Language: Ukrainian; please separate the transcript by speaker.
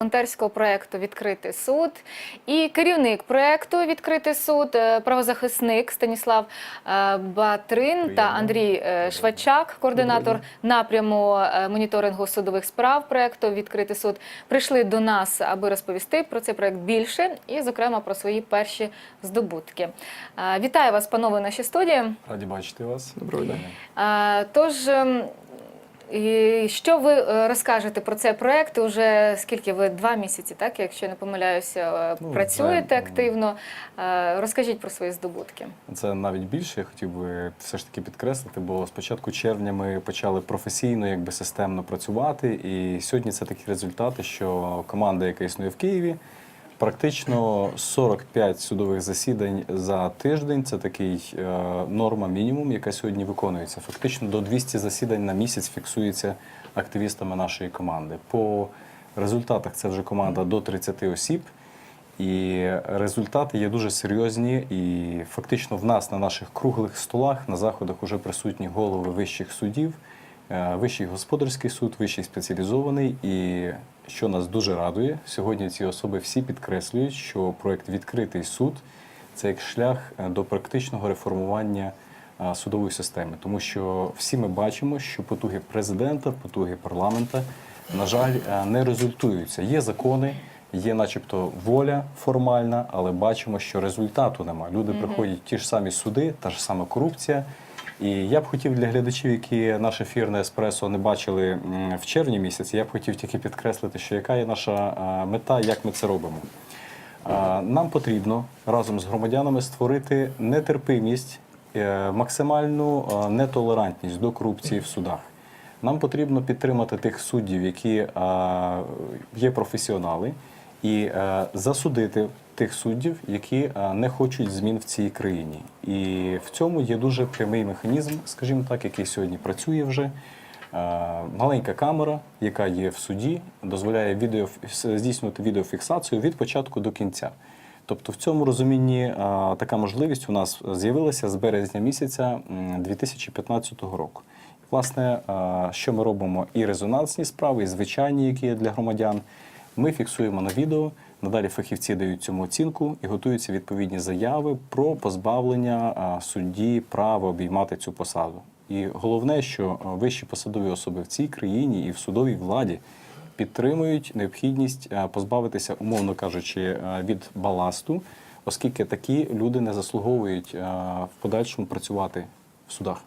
Speaker 1: волонтерського проєкту Відкритий суд і керівник проєкту Відкритий суд, е, правозахисник Станіслав е, Батрин та Андрій е, Швачак, координатор напряму моніторингу судових справ проєкту Відкритий суд, прийшли до нас, аби розповісти про цей проєкт більше і, зокрема, про свої перші здобутки. Вітаю вас, панове, в нашій студії.
Speaker 2: Раді бачити вас.
Speaker 3: Доброго дня.
Speaker 1: Тож, ем, і що ви е, розкажете про цей проект? Уже скільки ви два місяці, так якщо не помиляюся, е,
Speaker 2: Ну,
Speaker 1: працюєте
Speaker 2: це,
Speaker 1: активно. Е, Розкажіть про свої здобутки.
Speaker 2: Це навіть більше. Я хотів би все ж таки підкреслити, бо з початку червня ми почали професійно, якби системно працювати. І сьогодні це такі результати, що команда, яка існує в Києві, практично 45 судових засідань за тиждень. Це такий е, норма мінімум, яка сьогодні виконується. Фактично до 200 засідань на місяць фіксується активістами нашої команди. По результатах це вже команда до 30 осіб. І результати є дуже серйозні. І фактично в нас на наших круглих столах на заходах вже присутні голови вищих судів, вищий господарський суд, вищий спеціалізований. І що нас дуже радує, сьогодні ці особи всі підкреслюють, що проект Відкритий суд це як шлях е, до практичного реформування е, судової системи, тому що всі ми бачимо, що потуги президента, потуги парламента, на жаль, е, не результуються. Є закони, є, начебто, воля формальна, але бачимо, що результату нема. Люди приходять в ті ж самі суди, та ж сама корупція. І я б хотів для глядачів, які наше ефірне еспресо не бачили в червні місяці, я б хотів тільки підкреслити, що яка є наша мета, як ми це робимо. Нам потрібно разом з громадянами створити нетерпимість, е, максимальну нетолерантність до корупції в судах. Нам потрібно підтримати тих суддів, які є професіонали, і е, засудити тих суддів, які е, не хочуть змін в цій країні. І в цьому є дуже прямий механізм, скажімо так, який сьогодні працює вже. Е, Маленька камера, яка є в суді, дозволяє відео здійснювати відеофіксацію від початку до кінця. Тобто, в цьому розумінні така можливість у нас з'явилася з березня місяця 2015 року. Власне, що ми робимо? І резонансні справи, і звичайні, які є для громадян. Ми фіксуємо на відео. Надалі фахівці дають цьому оцінку і готуються відповідні заяви про позбавлення судді права обіймати цю посаду. І головне, що вищі посадові особи в цій країні і в судовій владі підтримують необхідність позбавитися, умовно кажучи, від баласту, оскільки такі люди не заслуговують в подальшому працювати в судах.